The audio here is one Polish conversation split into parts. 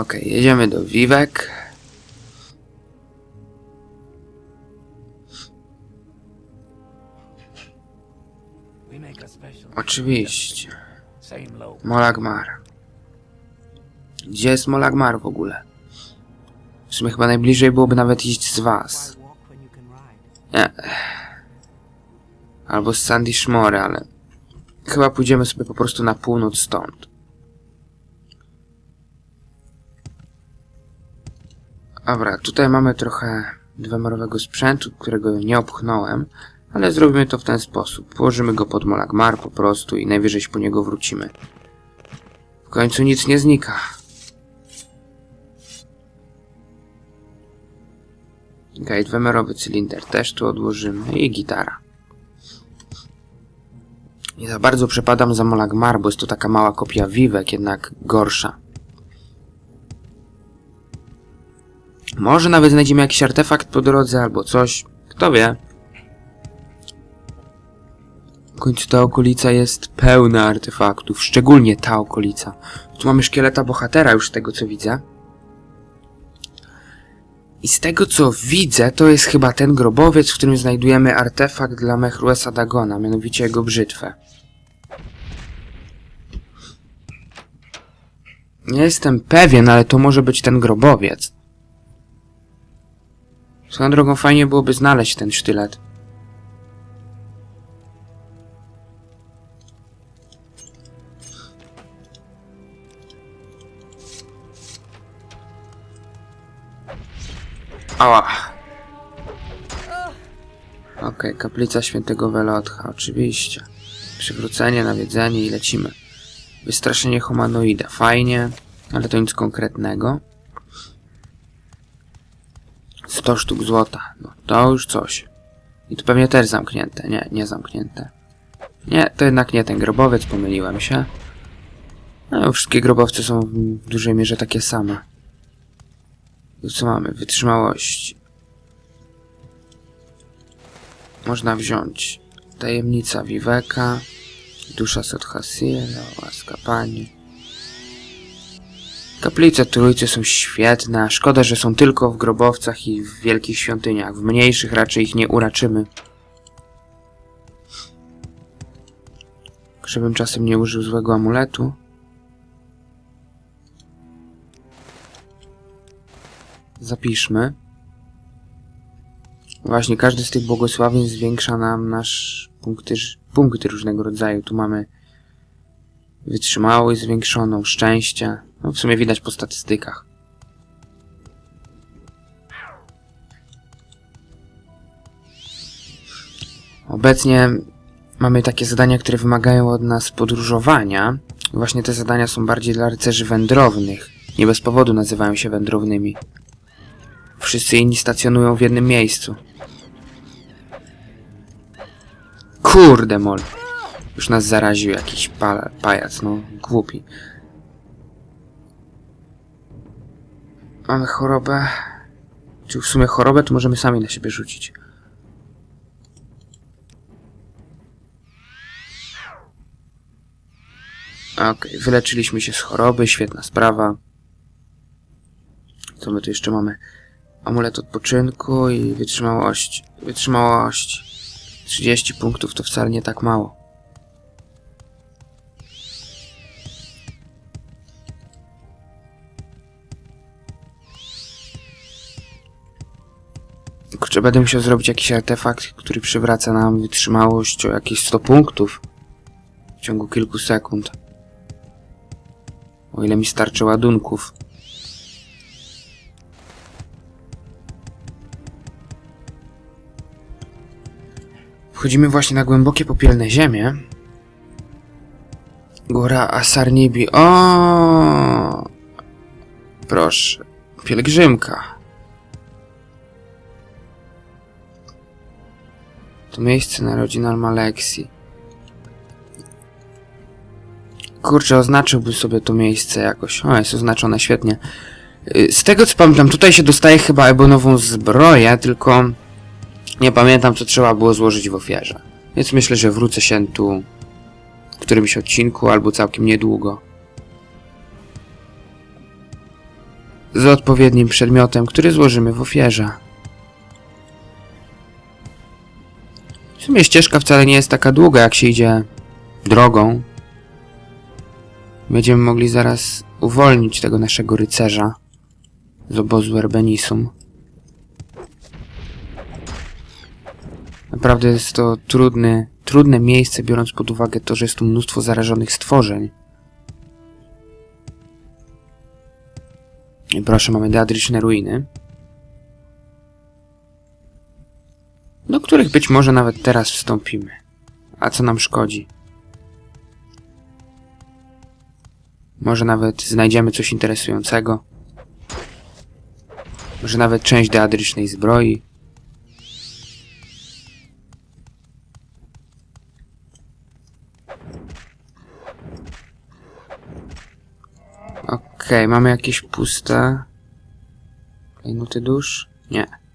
Okej, jedziemy do special. Oczywiście. Molagmar. Gdzie jest Molagmar w ogóle? W sumie chyba najbliżej byłoby nawet iść z was. Nie. Albo z Sandy Shmore, ale... Chyba pójdziemy sobie po prostu na północ stąd. Dobra, tutaj mamy trochę dwemerowego sprzętu, którego nie opchnąłem, ale zrobimy to w ten sposób. Położymy go pod Molagmar po prostu i najwyżej po niego wrócimy. W końcu nic nie znika. Gatewemerowy cylinder też tu odłożymy i gitara. Nie za bardzo przepadam za Molagmar, bo jest to taka mała kopia Vivek, jednak gorsza. Może nawet znajdziemy jakiś artefakt po drodze albo coś. Kto wie? W końcu ta okolica jest pełna artefaktów, szczególnie ta okolica. Tu mamy szkieleta bohatera już z tego co widzę. I z tego co widzę, to jest chyba ten grobowiec, w którym znajdujemy artefakt dla Mechruesa Dagona, mianowicie jego brzytwę. Nie jestem pewien, ale to może być ten grobowiec. Swoją drogą fajnie byłoby znaleźć ten sztylet. Ała. Okej, kaplica świętego Welotcha, oczywiście. Przywrócenie, nawiedzenie i lecimy. Wystraszenie humanoida, fajnie, ale to nic konkretnego. 100 sztuk złota, no to już coś. I tu pewnie też zamknięte, nie, nie zamknięte. Nie, to jednak nie ten grobowiec, pomyliłem się. No, wszystkie grobowce są w dużej mierze takie same. Tu co mamy? Wytrzymałość. Można wziąć tajemnica Viveka, dusza Sothasiela, łaska Pani. Kaplice Trójcy są świetne, szkoda, że są tylko w grobowcach i w wielkich świątyniach. W mniejszych raczej ich nie uraczymy. Żebym czasem nie użył złego amuletu. Zapiszmy. Właśnie, każdy z tych błogosławień zwiększa nam nasz punkty, punkty różnego rodzaju. Tu mamy wytrzymałość zwiększoną, szczęście. No, w sumie widać po statystykach. Obecnie mamy takie zadania, które wymagają od nas podróżowania. Właśnie te zadania są bardziej dla rycerzy wędrownych. Nie bez powodu nazywają się wędrownymi. Wszyscy inni stacjonują w jednym miejscu. Kurde mol. Już nas zaraził jakiś pa pajac, no głupi. Mamy chorobę. Czy w sumie chorobę, to możemy sami na siebie rzucić. Okej, wyleczyliśmy się z choroby, świetna sprawa. Co my tu jeszcze mamy? Amulet odpoczynku i wytrzymałość. Wytrzymałość. 30 punktów to wcale nie tak mało. Kurczę, będę musiał zrobić jakiś artefakt, który przywraca nam wytrzymałość o jakieś 100 punktów w ciągu kilku sekund. O ile mi starczy ładunków. Wchodzimy właśnie na głębokie popielne ziemię. Góra Asarnibi. O! Proszę. Pielgrzymka. To miejsce narodzin Almalexi. Kurczę, oznaczyłby sobie to miejsce jakoś. O, jest oznaczone świetnie. Y, Z tego co pamiętam, tutaj się dostaje chyba ebonową zbroję, tylko nie pamiętam co trzeba było złożyć w ofierze. Więc myślę, że wrócę się tu w którymś odcinku albo całkiem niedługo. z odpowiednim przedmiotem, który złożymy w ofierze. Sumie ścieżka wcale nie jest taka długa, jak się idzie drogą. Będziemy mogli zaraz uwolnić tego naszego rycerza z obozu Erbenisum. Naprawdę jest to trudny, trudne miejsce, biorąc pod uwagę to, że jest tu mnóstwo zarażonych stworzeń. I proszę, mamy deadryczne ruiny. Do których być może nawet teraz wstąpimy. A co nam szkodzi? Może nawet znajdziemy coś interesującego. Może nawet część deadrycznej zbroi. Okej, mamy jakieś puste... Klejnuty dusz? Nie.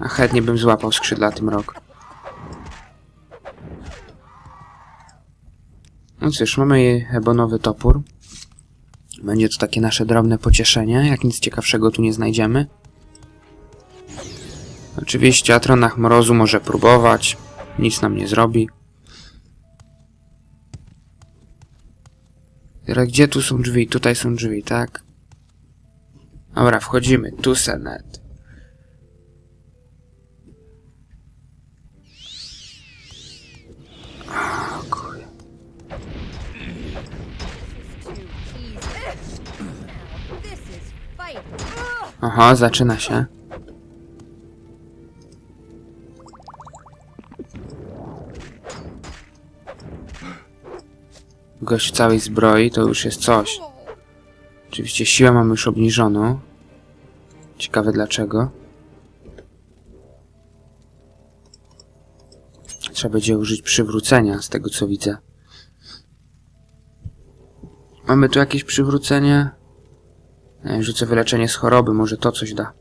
A chętnie bym złapał skrzydlaty mrok. No cóż, mamy ebonowy topór. Będzie to takie nasze drobne pocieszenie, jak nic ciekawszego tu nie znajdziemy. Oczywiście Atronach Mrozu może próbować, nic nam nie zrobi. Teraz gdzie tu są drzwi? Tutaj są drzwi, tak? Dobra, wchodzimy. Tu senet. Aha, zaczyna się. Gość w całej zbroi to już jest coś. Oczywiście siłę mamy już obniżoną. Ciekawe dlaczego. Trzeba będzie użyć przywrócenia, z tego co widzę. Mamy tu jakieś przywrócenie? Nie, Rzucę wyleczenie z choroby, może to coś da.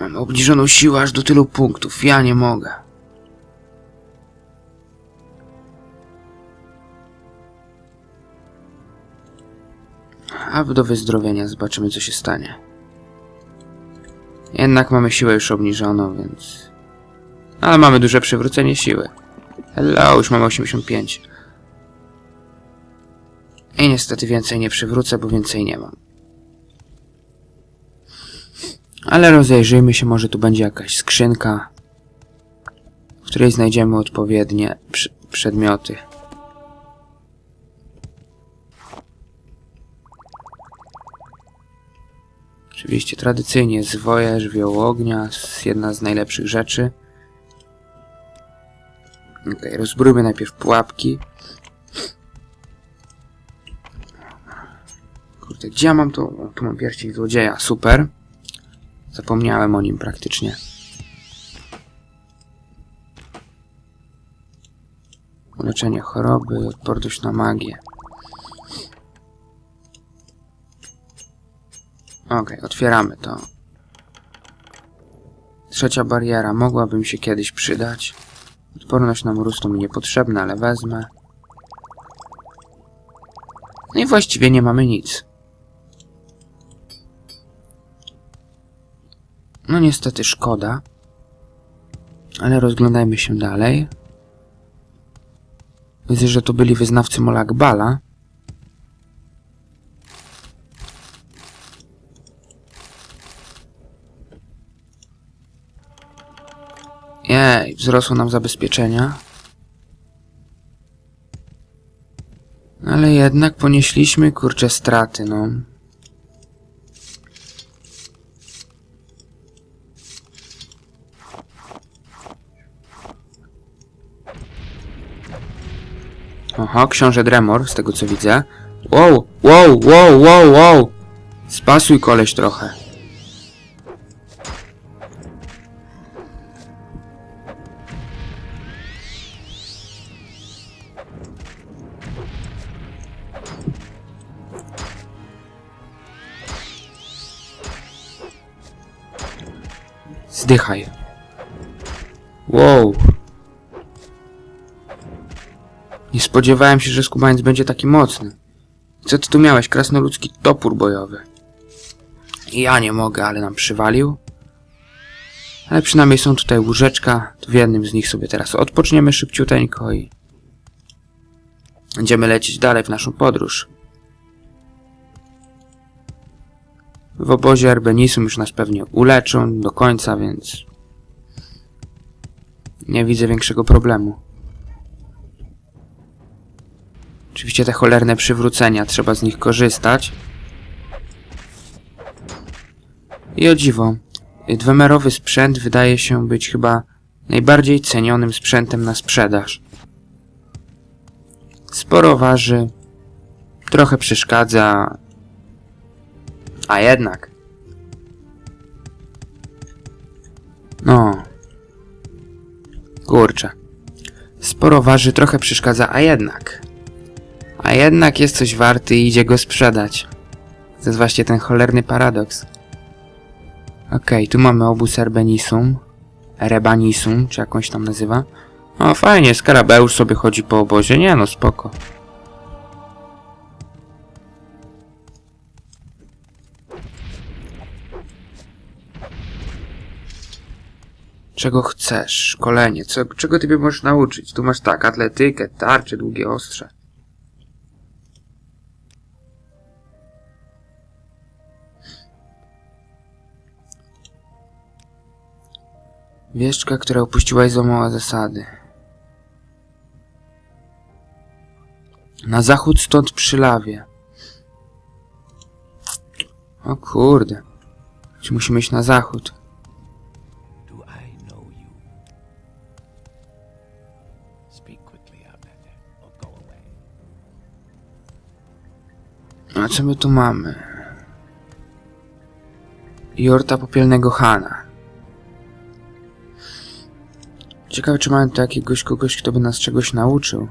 Mam obniżoną siłę aż do tylu punktów. Ja nie mogę. A do wyzdrowienia zobaczymy co się stanie. Jednak mamy siłę już obniżoną, więc... Ale mamy duże przywrócenie siły. Hello, już mamy 85. I niestety więcej nie przywrócę, bo więcej nie mam. Ale rozejrzyjmy się, może tu będzie jakaś skrzynka, w której znajdziemy odpowiednie przedmioty. Oczywiście tradycyjnie zwoje, żywioł ognia, jedna z najlepszych rzeczy. Okej, rozbrójmy najpierw pułapki. Kurde, gdzie ja mam to? O, tu mam pierścień złodzieja, super. Zapomniałem o nim praktycznie. Leczenie choroby, odporność na magię. Okej, otwieramy to. Trzecia bariera mogłaby mi się kiedyś przydać. Odporność na mróz mi niepotrzebna, ale wezmę. No i właściwie nie mamy nic. No niestety szkoda. Ale rozglądajmy się dalej. Widzę, że to byli wyznawcy Molakbala. Jej, wzrosło nam zabezpieczenia. Ale jednak ponieśliśmy kurcze straty, no. Oho, książę Dremor, z tego co widzę. Wow, wow, wow, wow, wow! Spasuj koleś trochę. Zdychaj. Wow. Nie spodziewałem się, że skubaniec będzie taki mocny. Co ty tu miałeś? Krasnoludzki topór bojowy. Ja nie mogę, ale nam przywalił. Ale przynajmniej są tutaj łóżeczka. W jednym z nich sobie teraz odpoczniemy szybciuteńko i będziemy lecieć dalej w naszą podróż. W obozie Arbenisum już nas pewnie uleczą do końca, więc nie widzę większego problemu. Oczywiście te cholerne przywrócenia, trzeba z nich korzystać. I o dziwo, dwemerowy sprzęt wydaje się być chyba najbardziej cenionym sprzętem na sprzedaż. Sporo waży, trochę przeszkadza, a jednak. No. Kurczę. Sporo waży, trochę przeszkadza, a jednak. A jednak jest coś warty i idzie go sprzedać. To jest właśnie ten cholerny paradoks. Okej, tu mamy obóz Erbenisum. Erebanisum, czy jakąś tam nazywa. O, fajnie, skarabeusz sobie chodzi po obozie. Nie no, spoko. Czego chcesz? Szkolenie. Co, czego ty możesz nauczyć? Tu masz tak, atletykę, tarcze, długie ostrze. Wieszczka, która opuściła i złamała zasady. Na zachód stąd przy lawie. O kurde. Musimy iść na zachód? A co my tu mamy? Jorta popielnego Hana. Ciekawe, czy mamy tu jakiegoś kogoś, kto by nas czegoś nauczył.